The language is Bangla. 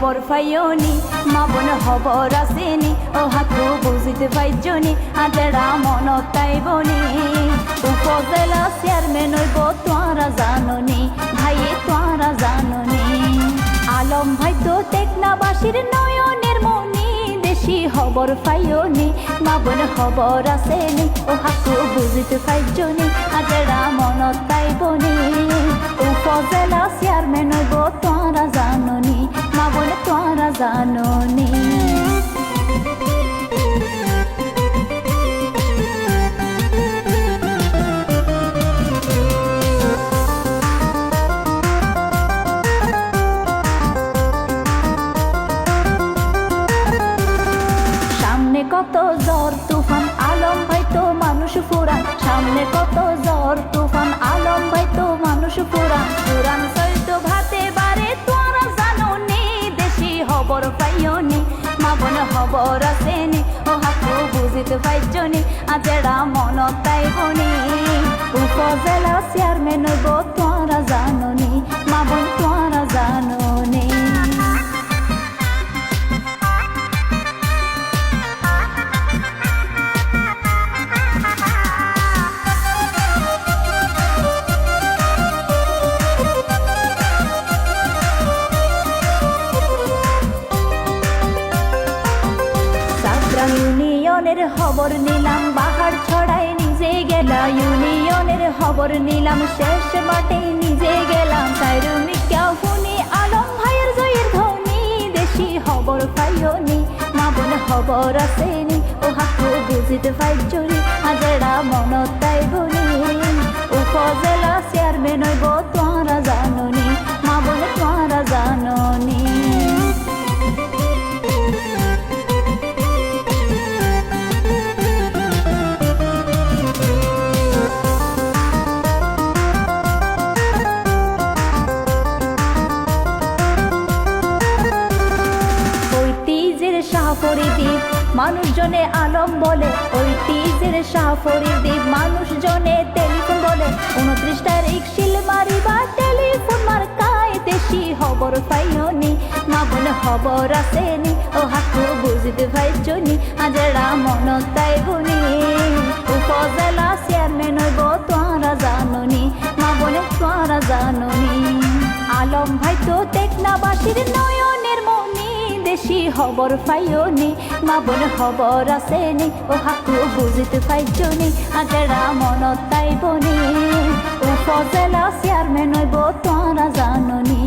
খবর পাইওনি, মা বোন খবর আসেনি, ও হাকু বুঝিতে পাইজনি আজেরা মন তাইবনি। উপজেলা চেয়ারম্যান হইব তোরা জাননি, ভাইয়ে তোরা জাননি। আলম ভাই তো টেকনাবাসীর নয়নের মনি দেশি খবর পাইওনি, মা বোন খবর আসেনি, ও হাকু বুঝিতে পাইজনি আজেরা মন তাইবনি। উপজেলা চেয়ারম্যান হইব তোরা তোরা জাননি। বোন খবর আসেনি ও হাকু বুঝিতে পাইজনি, আজেরা মন তাইবনি উপজেলা চেয়ারম্যান গো তোরা জাননি, মা বোন খবর নিলাম, বাহার ছড়াই নিজে গেলা, ইউনিয়নের খবর নিলাম, শেষ মাঠে নিজে গেলাম সাইরুমিকা হুনি আলম ভাইয়ের জয়ের ধ্বনি, দেশি খবর পাইওনি মা বোন খবর আসেনি ও হাকু বুঝিতে পাইছনি, হাজারা মন তাইবনি উপজেলা চেয়ারম্যান হইব তোরা ঐতিহ্যের শাহফরি দ্বীপ মানুষজনে আলম বলে, ঐতিহ্যের শাহফরি দ্বীপ মানুষজনে টেলিফোন বলে, উনত্রিশ তারিখ শিল মারিবা টেলিফোন মার্কায় দেশি খবর পাইওনি। না বলে খবর আসেনি, ও হাকু বুঝতে পাইছনি আজেরা মন তাইবনি উপজেলা দেশি খবর পাইওনি, মা বোন খবর আসেনি, ও হাকু বুঝিতে পাইছনি আগেরা মন তাইবনি। উপজেলা চেয়ারম্যান হইব তোরা জাননি